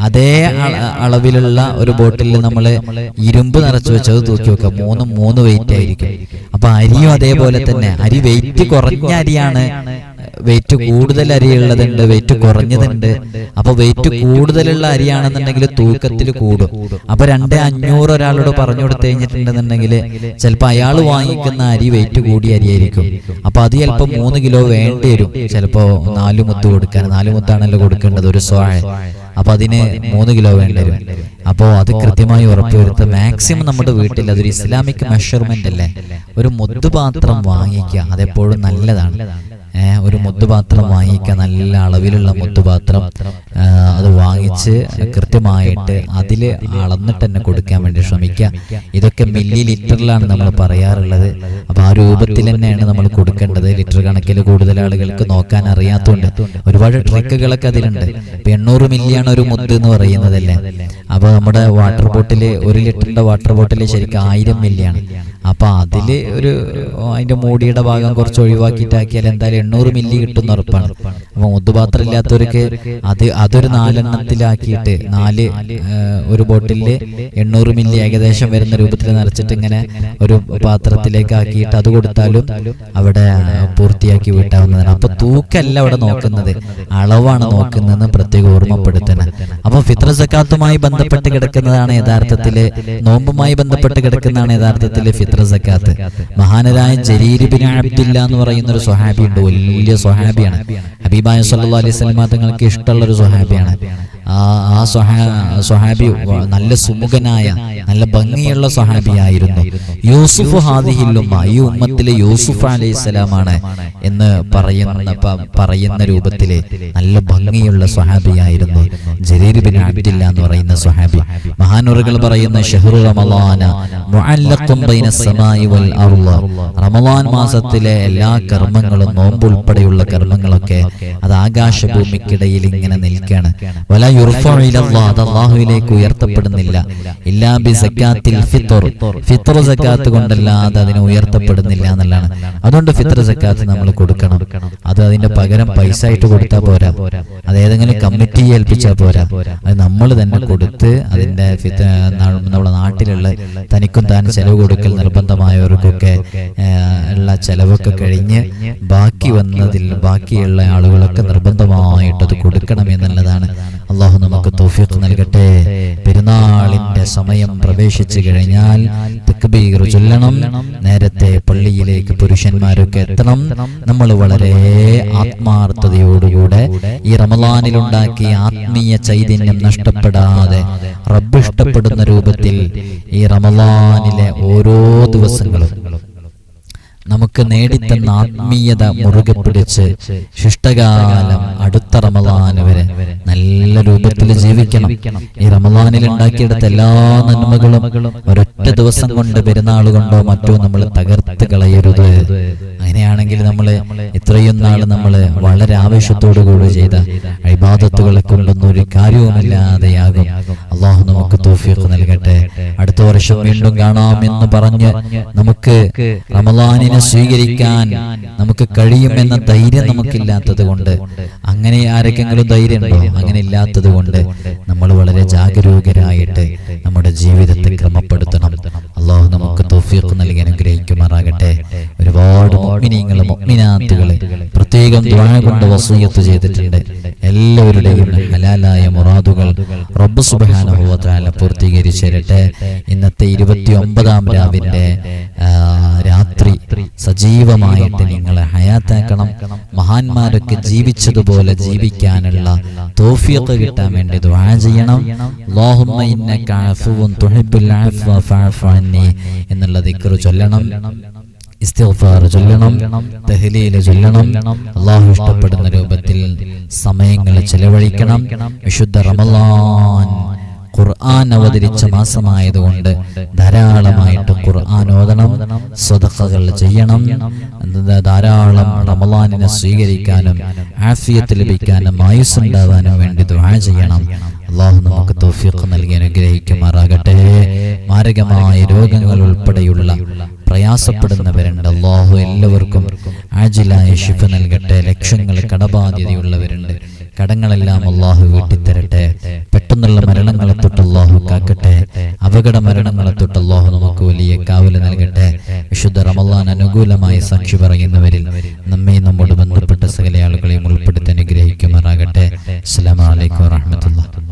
S1: അതേ അളവിലുള്ള ഒരു ബോട്ടിലിൽ നമ്മൾ ഇരുമ്പ് നിറച്ചു വെച്ചു അത് തൂക്കി നോക്കാം. മൂന്നും മൂന്ന് വെയിറ്റ് ആയിരിക്കും. അപ്പൊ അരിയും അതേപോലെ തന്നെ. അരി വെയിറ്റ് കുറഞ്ഞ അരിയാണ് വെയിറ്റ് കൂടുതൽ അരിയുള്ളതുണ്ട് വെയിറ്റ് കുറഞ്ഞതുണ്ട്. അപ്പൊ വെയിറ്റ് കൂടുതലുള്ള അരിയാണെന്നുണ്ടെങ്കിൽ തൂക്കത്തിൽ കൂടും. അപ്പൊ രണ്ട് അഞ്ഞൂറ് ഒരാളോട് പറഞ്ഞു കൊടുത്തു കഴിഞ്ഞിട്ടുണ്ടെന്നുണ്ടെങ്കിൽ ചിലപ്പോൾ അയാൾ വാങ്ങിക്കുന്ന അരി വെയിറ്റ് കൂടിയ അരിയായിരിക്കും അപ്പൊ അത് ചിലപ്പോൾ മൂന്ന് കിലോ വേണ്ടി വരും. ചിലപ്പോൾ നാല് മുത്ത് കൊടുക്കാൻ നാല് മുത്താണല്ലോ കൊടുക്കേണ്ടത് ഒരു സ്വാഴ അപ്പൊ അതിന് മൂന്ന് കിലോ വേണ്ടി വരും. അപ്പോൾ അത് കൃത്യമായി ഉറപ്പുവരുത്തുക. മാക്സിമം നമ്മുടെ വീട്ടിൽ അതൊരു ഇസ്ലാമിക് മെഷർമെന്റ് അല്ലേ? ഒരു മുദ്ദുപാത്രം വാങ്ങിക്കുക. അതെപ്പോഴും നല്ലതാണ്. ഒരു മുത്തുപാത്രം വാങ്ങിക്കുക നല്ല അളവിലുള്ള മുത്തുപാത്രം അത് വാങ്ങിച്ച് കൃത്യമായിട്ട് അതിൽ അളന്നിട്ട് തന്നെ കൊടുക്കാൻ വേണ്ടി ശ്രമിക്കുക. ഇതൊക്കെ മില്ലി ലിറ്ററിലാണ് നമ്മൾ പറയാറുള്ളത്. അപ്പോൾ ആ രൂപത്തിൽ തന്നെയാണ് നമ്മൾ കൊടുക്കേണ്ടത്. ലിറ്റർ കണക്കിൽ കൂടുതൽ ആളുകൾക്ക് നോക്കാൻ അറിയാത്തതുകൊണ്ട് ഒരുപാട് ട്രക്കുകളൊക്കെ അതിലുണ്ട്. ഇപ്പം എണ്ണൂറ് മില്ലിയാണ് ഒരു മുത്ത് എന്ന് പറയുന്നതല്ലേ? അപ്പോൾ നമ്മുടെ വാട്ടർ ബോട്ടിൽ ഒരു ലിറ്ററിന്റെ വാട്ടർ ബോട്ടിൽ ശരിക്കും ആയിരം മില്ലിയാണ്. അപ്പൊ അതിൽ ഒരു അതിന്റെ മൂടിയുടെ ഭാഗം കുറച്ച് ഒഴിവാക്കിയിട്ടാക്കിയാൽ എന്തായാലും എണ്ണൂറ് മില്ലി കിട്ടുന്ന ഉറപ്പാണ്. അപ്പൊ മുതുപാത്രം ഇല്ലാത്തവർക്ക് അത് അതൊരു നാലെണ്ണത്തിലാക്കിയിട്ട് നാല് ഒരു ബോട്ടിലിൽ എണ്ണൂറ് മില്ലി ഏകദേശം വരുന്ന രൂപത്തിൽ നിറച്ചിട്ട് ഇങ്ങനെ ഒരു പാത്രത്തിലേക്ക് ആക്കിയിട്ട് അത് കൊടുത്താലും അവിടെ പൂർത്തിയാക്കി വിട്ടാവുന്നതാണ്. അപ്പൊ തൂക്കല്ല അവിടെ നോക്കുന്നത്. അളവാണ് നോക്കുന്നതെന്ന് പ്രത്യേകം ഓർമ്മപ്പെടുത്തണം. അപ്പൊ ഫിത്ര സക്കാത്തുമായി ബന്ധപ്പെട്ട് കിടക്കുന്നതാണ് യഥാർത്ഥത്തിൽ നോമ്പുമായി ബന്ധപ്പെട്ട് കിടക്കുന്നതാണ് യഥാർത്ഥത്തിൽ ഫിത്ര സക്കാത്ത്? മഹാനരായ ജരീർ ബിൻ അബ്ദില്ല എന്ന് പറയുന്ന ഒരു സ്വഹാബി ഉണ്ട് വലിയ സ്വഹാബിയാണ്. ഹബീബായ സല്ലു അലൈഹി വസല്ലം തങ്ങൾക്ക് ഇഷ്ടമുള്ള ഒരു സ്വഹാബിയാണ്. ആ ആ സ്വഹാ സ്വഹാബി നല്ല സുമുഖനായ നല്ല ഭംഗിയുള്ള സ്വഹാബിയായിരുന്നു. യൂസുഫ് ഹാദിഹില്ലുമ്മ ഈ ഉമ്മത്തിലെ യൂസുഫ് അലൈഹി സ്വലാമാണ് എന്ന് പറയുന്ന പറയുന്ന രൂപത്തിലെ നല്ല ഭംഗിയുള്ള സ്വഹാബിയായിരുന്നു ജരീർ ബിൻ അബ്ദില്ല എന്ന് പറയുന്ന സ്വഹാബി. മഹാനുറുകൾ പറയുന്ന ഷെഹ്റു അർൾ. റമളാൻ മാസത്തിലെ എല്ലാ കർമ്മങ്ങളും നോമ്പുൾപ്പെടെയുള്ള കർമ്മങ്ങളൊക്കെ അത് ആകാശഭൂമിക്കിടയിൽ ഇങ്ങനെ നിൽക്കുകയാണ്. വലാ അള്ളാഹുവിലേക്ക് ഉയർത്തപ്പെടുന്നില്ല. ഇല്ലാ ബി സക്കാത്തിൽ സക്കാത്ത് കൊണ്ടല്ലാതെ അതിനെ ഉയർത്തപ്പെടുന്നില്ല എന്നുള്ളതാണ്. അതുകൊണ്ട് ഫിത്ർ സക്കാത്ത് നമ്മൾ കൊടുക്കണം. അത് അതിന്റെ പകരം പൈസ ആയിട്ട് കൊടുത്താൽ പോരാ. അത് ഏതെങ്കിലും കമ്മിറ്റി ഏൽപ്പിച്ചാൽ പോരാ. അത് നമ്മൾ തന്നെ കൊടുത്ത് അതിന്റെ നമ്മുടെ നാട്ടിലുള്ള തനിക്കും താൻ ചെലവ് കൊടുക്കൽ നിർബന്ധമായവർക്കൊക്കെ ഉള്ള ചെലവൊക്കെ കഴിഞ്ഞ് ബാക്കി വന്നതിൽ ബാക്കിയുള്ള ആളുകളൊക്കെ നിർബന്ധമായിട്ട് അത് കൊടുക്കണം നമുക്ക് തൗഫീഖ് നൽകട്ടെ. പെരുന്നാളിന്റെ സമയം പ്രവേശിച്ചു കഴിഞ്ഞാൽ തക്ബീർ ചൊല്ലണം. നേരത്തെ പള്ളിയിലേക്ക് പുരുഷന്മാരൊക്കെ എത്തണം. നമ്മൾ വളരെ ആത്മാർത്ഥതയോടുകൂടെ ഈ റമലാനിലുണ്ടാക്കിയ ആത്മീയ ചൈതന്യം നഷ്ടപ്പെടാതെ റബ്ബ് ഇഷ്ടപ്പെടുന്ന രൂപത്തിൽ ഈ റമലാനിലെ ഓരോ ദിവസങ്ങളും നമുക്ക് നേടിത്തന്ന ആത്മീയത മുറുകെ പിടിച്ച് ശിഷ്ടകാലം അടുത്ത റമലാന് വരെ നല്ല രൂപത്തിൽ ജീവിക്കണം. ഈ റമലാനിൽ ഉണ്ടാക്കിയെടുത്ത എല്ലാ നന്മകളും ഒരൊറ്റ ദിവസം കൊണ്ട് പെരുന്നാൾ കൊണ്ടോ മറ്റോ നമ്മൾ തകർത്ത് കളയരുത്. അങ്ങനെയാണെങ്കിൽ നമ്മൾ ഇത്രയും നാൾ നമ്മൾ വളരെ ആവേശത്തോടു കൂടി ചെയ്ത അഭിബാധത്തുകളെ കൊണ്ടൊന്നും ഒരു കാര്യവുമില്ലാതെയാകും. അള്ളാഹു നമുക്ക് തോഫിയൊക്കെ നൽകട്ടെ. അടുത്ത വർഷം വീണ്ടും കാണാം എന്ന് പറഞ്ഞ് നമുക്ക് റമലാനിനെ സ്വീകരിക്കാൻ നമുക്ക് കഴിയുമെന്ന ധൈര്യം നമുക്കില്ലാത്തത് കൊണ്ട് അങ്ങനെ ആരെങ്കിലും ധൈര്യം ഉണ്ടോ അങ്ങനെ ഇല്ലാത്തത് കൊണ്ട് നമ്മൾ വളരെ ജാഗരൂകരായിട്ട് നമ്മുടെ ജീവിതത്തെ ക്രമപ്പെടുത്തണം. അള്ളാഹു നമുക്ക് തോഫീഖ് നൽകി അനുഗ്രഹിക്കുമാറാകട്ടെ. ഒരുപാട് മുഅ്മിനാത്തുകളെ പ്രത്യേകം ദ്വാര കൊണ്ട് വസൂയത്ത് ചെയ്തിട്ടുണ്ട്. എല്ലാവരുടെയും ഹലാലായ മുറാദുകൾ റബ്ബ് തആല പൂർത്തീകരിച്ചു തരട്ടെ ഇന്നത്തെ ഇരുപത്തി ഒമ്പതാം രാവിന്റെ രാത്രി സജീവമായിട്ട് നിങ്ങളെ ഹയാത്താക്കണം. മഹാന്മാരൊക്കെ ജീവിച്ചതുപോലെ ജീവിക്കാനുള്ള തോഫിയൊക്കെ കിട്ടാൻ വേണ്ടി ദുആ ചെയ്യണം. ഫഅഫു അന്നി എന്നുള്ള ദിക്ർ ചൊല്ലണം. ഇസ്തിഗ്ഫാർ ചൊല്ലണം. ചൊല്ലണം. അള്ളാഹു ഇഷ്ടപ്പെടുന്ന രൂപത്തിൽ സമയങ്ങൾ ചെലവഴിക്കണം. വിശുദ്ധ റമളാൻ ഖുർആൻ അവതരിച്ച മാസമായതുകൊണ്ട് ധാരാളമായിട്ട് ഖുർആൻ ഓതണം സ്വതക്കകൾ ചെയ്യണം. ധാരാളം റമലാനിനെ സ്വീകരിക്കാനും ആഫിയത്ത് ലഭിക്കാനും ആയുസ് ഉണ്ടാവാനും വേണ്ടി ദുആ ചെയ്യണം. അള്ളാഹു നമുക്ക് തൗഫീഖ് നൽകി അനുഗ്രഹിക്കുമാറാകട്ടെ. മാരകമായ രോഗങ്ങൾ ഉൾപ്പെടെയുള്ള പ്രയാസപ്പെടുന്നവരുണ്ട്. അള്ളാഹു എല്ലാവർക്കും ആജിലായ ശിഫ നൽകട്ടെ. ലക്ഷങ്ങൾ കടബാധ്യതയുള്ളവരുണ്ട്. കടങ്ങളെല്ലാം അള്ളാഹു വീട്ടിത്തരട്ടെ. പെട്ടെന്നുള്ള മരണങ്ങളെ തൊട്ട് അള്ളാഹു കാക്കട്ടെ. അപകട മരണങ്ങളെ തൊട്ട് അള്ളാഹു നമുക്ക് വലിയ കാവൽ നൽകട്ടെ. വിശുദ്ധ റമല്ലാൻ അനുകൂലമായി സാക്ഷി പറയുന്നവരിൽ നമ്മെ നമ്മോട് ബന്ധപ്പെട്ട സകല ആളുകളെയും ഉൾപ്പെടുത്തി അനുഗ്രഹിക്കുമാറാകട്ടെ. അസ്സലാമു അലൈക്കും വറഹ്മത്തുള്ളാഹി